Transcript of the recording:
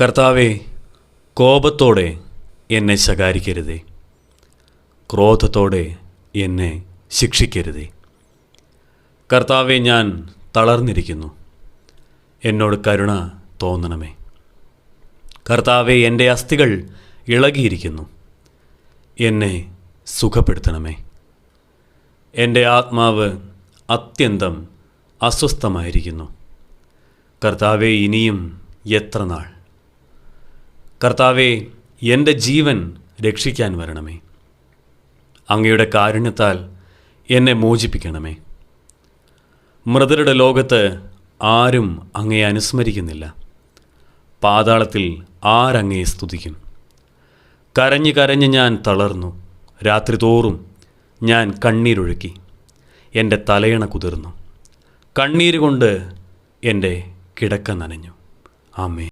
കർത്താവെ കോപത്തോടെ എന്നെ ശകാരിക്കരുതേ. ക്രോധത്തോടെ എന്നെ ശിക്ഷിക്കരുതേ. കർത്താവെ ഞാൻ തളർന്നിരിക്കുന്നു. എന്നോട് കരുണ തോന്നണമേ. കർത്താവെ എന്റെ അസ്ഥികൾ ഇളകിയിരിക്കുന്നു. എന്നെ സുഖപ്പെടുത്തണമേ. എന്റെ ആത്മാവ് അത്യന്തം അസ്വസ്ഥമായിരിക്കുന്നു. കർത്താവെ ഇനിയും എത്ര നാൾ? കർത്താവെ എന്റെ ജീവൻ രക്ഷിക്കാൻ വരണമേ. അങ്ങയുടെ കാരുണ്യത്താൽ എന്നെ മോചിപ്പിക്കണമേ. മൃതരുടെ ലോകത്ത് ആരും അങ്ങയെ അനുസ്മരിക്കുന്നില്ല. പാതാളത്തിൽ ആരങ്ങയെ സ്തുതിക്കും. കരഞ്ഞു കരഞ്ഞ് ഞാൻ തളർന്നു. രാത്രി തോറും ഞാൻ കണ്ണീരൊഴുക്കി. എന്റെ തലയണ കുതിർന്നു. കണ്ണീര് കൊണ്ട് എന്റെ കിടക്ക നനഞ്ഞു. ആമേ